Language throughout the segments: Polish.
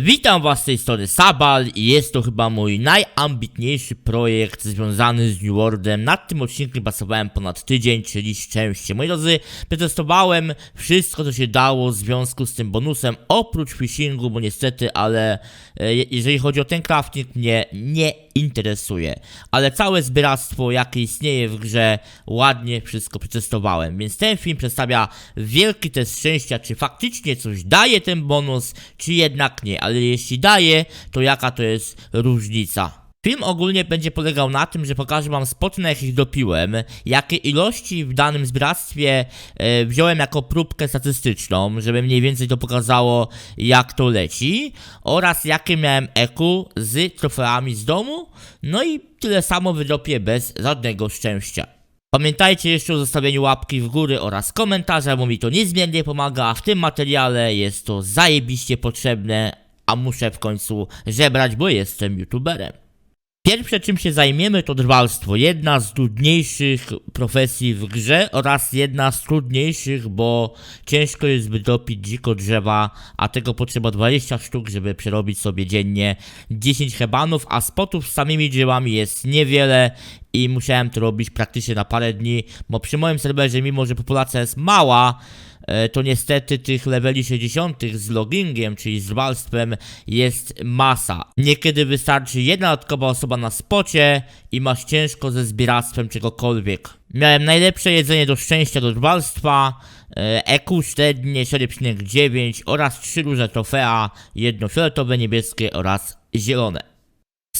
Witam was z tej strony Sabal i jest to chyba mój najambitniejszy projekt związany z New Worldem. Nad tym odcinkiem pracowałem ponad tydzień, czyli szczęście. Moi drodzy, przetestowałem wszystko co się dało w związku z tym bonusem, oprócz phishingu, bo niestety, ale e, je- jeżeli chodzi o ten crafting mnie nie interesuje. Ale całe zbieractwo jakie istnieje w grze, ładnie wszystko przetestowałem. Więc ten film przedstawia wielki test szczęścia, czy faktycznie coś daje ten bonus, czy jednak nie. Ale jeśli daje, to jaka to jest różnica. Film ogólnie będzie polegał na tym, że pokażę wam spoty, na jakich dopiłem, jakie ilości w danym zbractwie e, wziąłem jako próbkę statystyczną, żeby mniej więcej to pokazało, jak to leci, oraz jakie miałem eku z trofeami z domu, no i tyle samo wydropię bez żadnego szczęścia. Pamiętajcie jeszcze o zostawieniu łapki w góry oraz komentarza, bo mi to niezmiernie pomaga, a w tym materiale jest to zajebiście potrzebne, a muszę w końcu żebrać, bo jestem youtuberem. Pierwsze czym się zajmiemy to drwalstwo, jedna z trudniejszych profesji w grze oraz jedna z trudniejszych, bo ciężko jest wydopić dziko drzewa, a tego potrzeba 20 sztuk, żeby przerobić sobie dziennie 10 hebanów, a spotów z samymi drzewami jest niewiele i musiałem to robić praktycznie na parę dni, bo przy moim serwerze, mimo że populacja jest mała, to niestety tych leveli 60 z loggingiem, czyli z rywalstwem jest masa. Niekiedy wystarczy jedna dodatkowa osoba na spocie i masz ciężko ze zbieractwem czegokolwiek. Miałem najlepsze jedzenie do szczęścia do rywalstwa, e, EQ średnie 7,9 oraz 3 różne trofea, jedno fioletowe, niebieskie oraz zielone.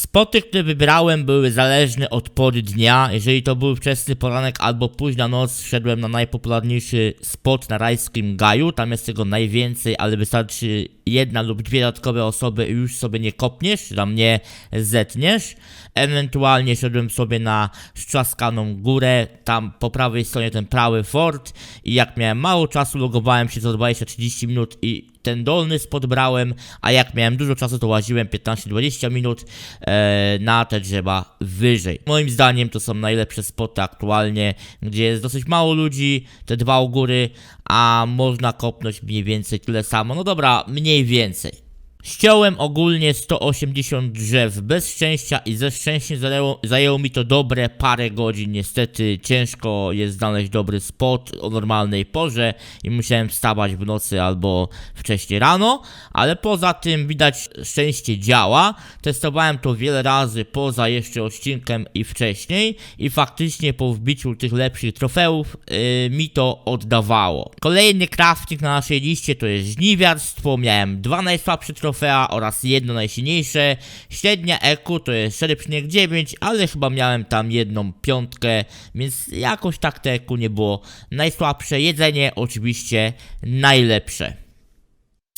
Spoty, które wybierałem były zależne od pory dnia. Jeżeli to był wczesny poranek albo późna noc, wszedłem na najpopularniejszy spot na rajskim gaju. Tam jest tego najwięcej, ale wystarczy jedna lub dwie dodatkowe osoby i już sobie nie kopniesz, tam nie zetniesz. Ewentualnie szedłem sobie na strzaskaną górę, tam po prawej stronie ten prawy fort i jak miałem mało czasu, logowałem się co 20-30 minut i ten dolny spot brałem, a jak miałem dużo czasu, to łaziłem 15-20 minut e, na te drzewa wyżej. Moim zdaniem to są najlepsze spoty aktualnie, gdzie jest dosyć mało ludzi, te dwa u góry, a można kopnąć mniej więcej tyle samo. No dobra, mniej więcej. Ściąłem ogólnie 180 drzew bez szczęścia i ze szczęściem zajęło, zajęło mi to dobre parę godzin. Niestety ciężko jest znaleźć dobry spot o normalnej porze i musiałem wstawać w nocy albo wcześniej rano, ale poza tym widać szczęście działa. Testowałem to wiele razy poza jeszcze odcinkiem i wcześniej i faktycznie po wbiciu tych lepszych trofeów yy, mi to oddawało. Kolejny crafting na naszej liście to jest żniwiarstwo. Miałem dwa najsłabsze trofea oraz jedno najsilniejsze. Średnia EQ to jest 4,9, ale chyba miałem tam jedną piątkę, więc jakoś tak te EQ nie było najsłabsze. Jedzenie oczywiście najlepsze.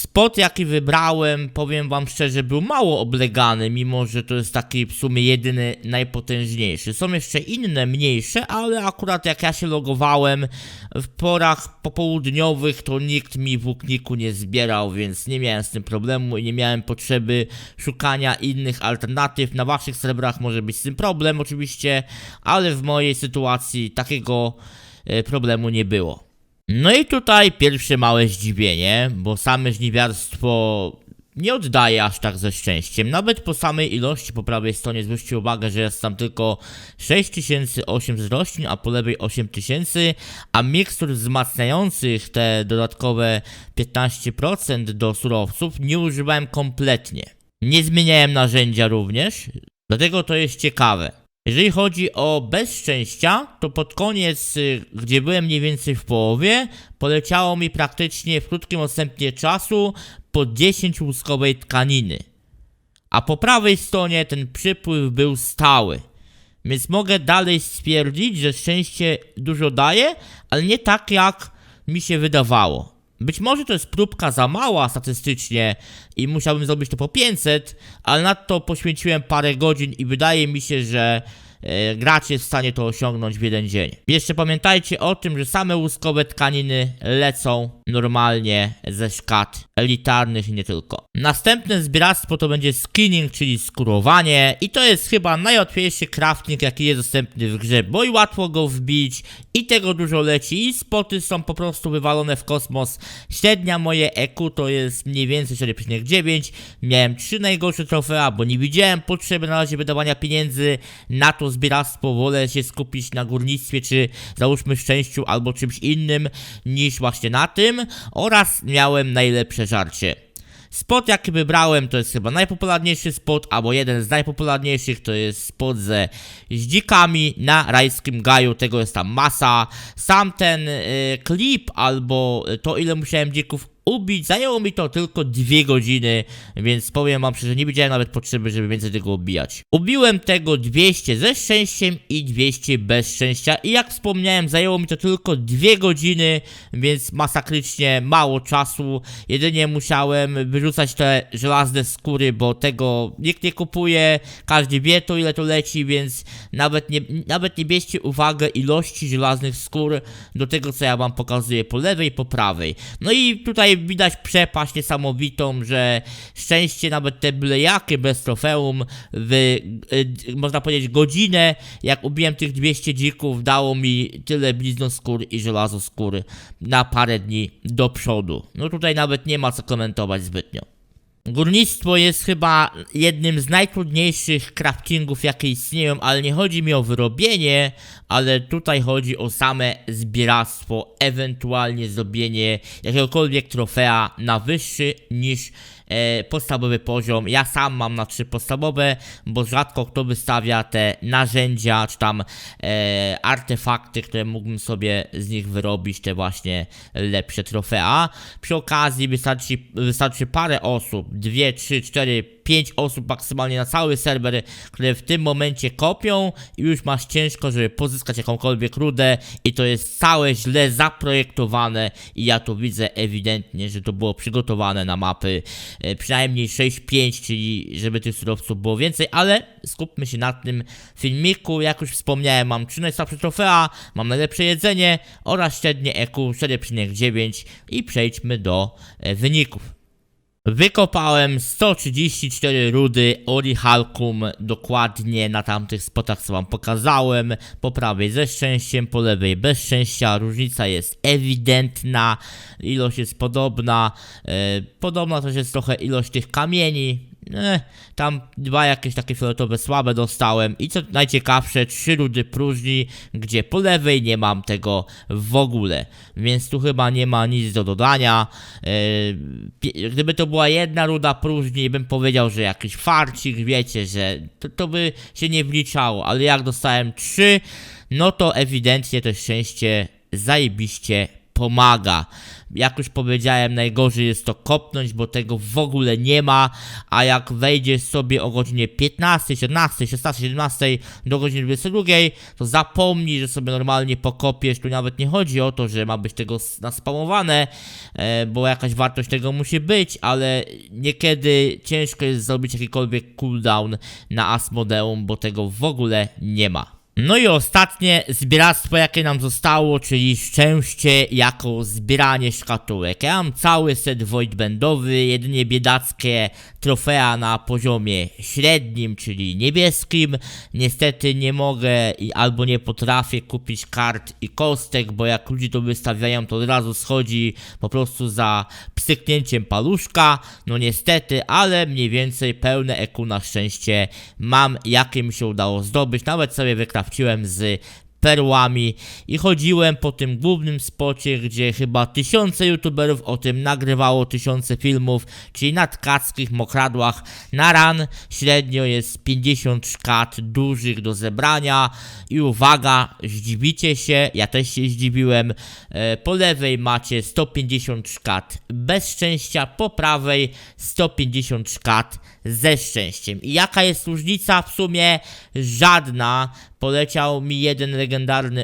Spot jaki wybrałem, powiem wam szczerze, był mało oblegany, mimo że to jest taki w sumie jedyny najpotężniejszy. Są jeszcze inne, mniejsze, ale akurat jak ja się logowałem w porach popołudniowych, to nikt mi w łukniku nie zbierał, więc nie miałem z tym problemu i nie miałem potrzeby szukania innych alternatyw. Na waszych serwerach może być z tym problem oczywiście, ale w mojej sytuacji takiego e, problemu nie było. No i tutaj pierwsze małe zdziwienie, bo same żniwiarstwo nie oddaje aż tak ze szczęściem. Nawet po samej ilości po prawej stronie zwróćcie uwagę, że jest tam tylko 6800 roślin, a po lewej 8000, a mikstur wzmacniających te dodatkowe 15% do surowców nie używałem kompletnie. Nie zmieniałem narzędzia również, dlatego to jest ciekawe. Jeżeli chodzi o bez szczęścia, to pod koniec, y, gdzie byłem mniej więcej w połowie, poleciało mi praktycznie w krótkim odstępie czasu po 10 łuskowej tkaniny. A po prawej stronie ten przypływ był stały. Więc mogę dalej stwierdzić, że szczęście dużo daje, ale nie tak jak mi się wydawało. Być może to jest próbka za mała statystycznie i musiałbym zrobić to po 500, ale na to poświęciłem parę godzin i wydaje mi się, że e, gracz jest w stanie to osiągnąć w jeden dzień. Jeszcze pamiętajcie o tym, że same łuskowe tkaniny lecą normalnie ze szkat elitarnych i nie tylko. Następne zbieractwo to będzie skinning, czyli skurowanie i to jest chyba najłatwiejszy crafting, jaki jest dostępny w grze, bo i łatwo go wbić i tego dużo leci i spoty są po prostu wywalone w kosmos. Średnia moje EQ to jest mniej więcej 4,9. Miałem 3 najgorsze trofea, bo nie widziałem potrzeby na razie wydawania pieniędzy na to zbieractwo. Wolę się skupić na górnictwie, czy załóżmy szczęściu albo czymś innym niż właśnie na tym. Oraz miałem najlepsze żarcie. Spot jaki wybrałem to jest chyba najpopularniejszy spot, albo jeden z najpopularniejszych to jest spot ze dzikami na rajskim gaju, tego jest tam masa. Sam ten y, klip albo to ile musiałem dzików ubić, zajęło mi to tylko dwie godziny, więc powiem wam szczerze, nie widziałem nawet potrzeby, żeby więcej tego ubijać. Ubiłem tego 200 ze szczęściem i 200 bez szczęścia i jak wspomniałem, zajęło mi to tylko dwie godziny, więc masakrycznie mało czasu. Jedynie musiałem wyrzucać te żelazne skóry, bo tego nikt nie kupuje, każdy wie to ile to leci, więc nawet nie, nawet nie bierzcie uwagę ilości żelaznych skór do tego, co ja wam pokazuję po lewej i po prawej. No i tutaj widać przepaść niesamowitą, że szczęście nawet te byle jakie bez trofeum w, y, można powiedzieć, godzinę, jak ubiłem tych 200 dzików, dało mi tyle blizno skór i żelazo skóry na parę dni do przodu. No tutaj nawet nie ma co komentować zbytnio. Górnictwo jest chyba jednym z najtrudniejszych craftingów, jakie istnieją, ale nie chodzi mi o wyrobienie, ale tutaj chodzi o same zbieractwo, ewentualnie zrobienie jakiegokolwiek trofea na wyższy niż podstawowy poziom. Ja sam mam na trzy podstawowe, bo rzadko kto wystawia te narzędzia, czy tam e, artefakty, które mógłbym sobie z nich wyrobić, te właśnie lepsze trofea. Przy okazji wystarczy, wystarczy parę osób, dwie, trzy, cztery, pięć osób maksymalnie na cały serwer, które w tym momencie kopią i już masz ciężko, żeby pozyskać jakąkolwiek rudę i to jest całe źle zaprojektowane i ja to widzę ewidentnie, że to było przygotowane na mapy e, przynajmniej 6-5, czyli żeby tych surowców było więcej, ale skupmy się na tym filmiku, jak już wspomniałem, mam 3 najsłabsze trofea, mam najlepsze jedzenie oraz średnie EQ 4,9 i przejdźmy do e, wyników. Wykopałem 134 rudy Orihalkum dokładnie na tamtych spotach, co wam pokazałem. Po prawej ze szczęściem, po lewej bez szczęścia. Różnica jest ewidentna, ilość jest podobna. E, podobna też jest trochę ilość tych kamieni. Eh, tam dwa jakieś takie fioletowe słabe dostałem i co najciekawsze, trzy rudy próżni, gdzie po lewej nie mam tego w ogóle, więc tu chyba nie ma nic do dodania. E, pi- gdyby to była jedna ruda próżni, bym powiedział, że jakiś farcik, wiecie, że to, to by się nie wliczało, ale jak dostałem trzy, no to ewidentnie to szczęście zajebiście pomaga. Jak już powiedziałem, najgorzej jest to kopnąć, bo tego w ogóle nie ma, a jak wejdziesz sobie o godzinie 15, 17, 16, 17 do godziny 22, to zapomnij, że sobie normalnie pokopiesz. Tu nawet nie chodzi o to, że ma być tego naspamowane, e, bo jakaś wartość tego musi być, ale niekiedy ciężko jest zrobić jakikolwiek cooldown na Asmodeum, bo tego w ogóle nie ma. No i ostatnie zbieractwo jakie nam zostało, czyli szczęście jako zbieranie szkatułek. Ja mam cały set void bandowy, jedynie biedackie trofea na poziomie średnim, czyli niebieskim. Niestety nie mogę albo nie potrafię kupić kart i kostek, bo jak ludzie to wystawiają, to od razu schodzi po prostu za pstryknięciem paluszka. No niestety, ale mniej więcej pełne EQ na szczęście mam, jakie mi się udało zdobyć. Nawet sobie wykrawciłem z perłami i chodziłem po tym głównym spocie, gdzie chyba tysiące youtuberów o tym nagrywało tysiące filmów, czyli na tkackich mokradłach na ran średnio jest 50 szkat dużych do zebrania i uwaga, zdziwicie się, ja też się zdziwiłem, e, po lewej macie 150 szkat bez szczęścia, po prawej 150 szkat ze szczęściem. I jaka jest różnica? W sumie żadna. Poleciał mi jeden legendarny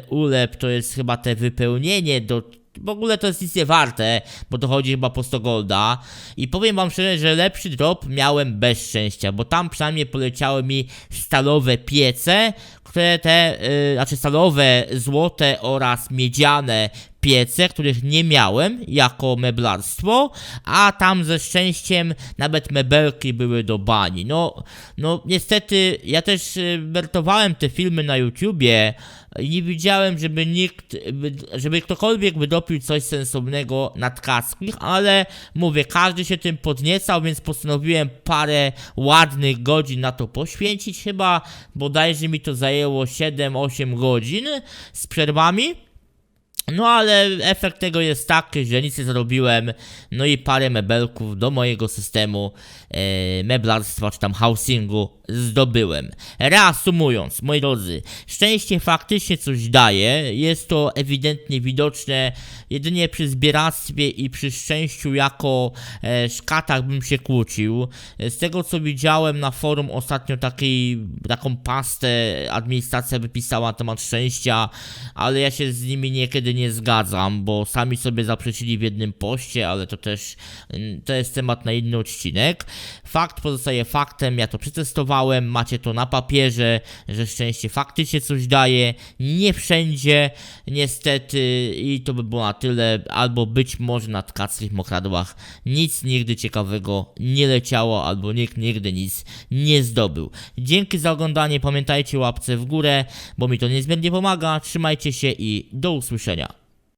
ulep, to jest chyba te wypełnienie do w ogóle to jest nic nie warte, bo to chodzi chyba po 100 golda. I powiem wam szczerze, że lepszy drop miałem bez szczęścia, bo tam przynajmniej poleciały mi stalowe piece, które te, yy, znaczy stalowe, złote oraz miedziane piece, których nie miałem jako meblarstwo, a tam ze szczęściem nawet mebelki były do bani. No, no niestety ja też y, wertowałem te filmy na YouTubie i nie widziałem, żeby nikt, by- żeby ktokolwiek wydopił coś sensownego na tkackich, ale mówię, każdy się tym podniecał, więc postanowiłem parę ładnych godzin na to poświęcić. Chyba bodajże mi to zajęło 7-8 godzin z przerwami. No ale efekt tego jest taki, że nic nie zrobiłem, no i parę mebelków do mojego systemu e, meblarstwa czy tam housingu zdobyłem. Reasumując, moi drodzy, szczęście faktycznie coś daje, jest to ewidentnie widoczne jedynie przy zbieractwie i przy szczęściu jako e, szkatach bym się kłócił. Z tego co widziałem na forum ostatnio takiej, taką pastę administracja wypisała na temat szczęścia, ale ja się z nimi niekiedy nie zgadzam, bo sami sobie zaprosili w jednym poście, ale to też mm, to jest temat na inny odcinek. Fakt pozostaje faktem, ja to przetestowałem, macie to na papierze, że szczęście faktycznie coś daje, nie wszędzie niestety i to by było na tyle, albo być może na tkackich mokradłach nic nigdy ciekawego nie leciało, albo nikt nigdy nic nie zdobył. Dzięki za oglądanie, pamiętajcie łapce w górę, bo mi to niezmiernie pomaga, trzymajcie się i do usłyszenia.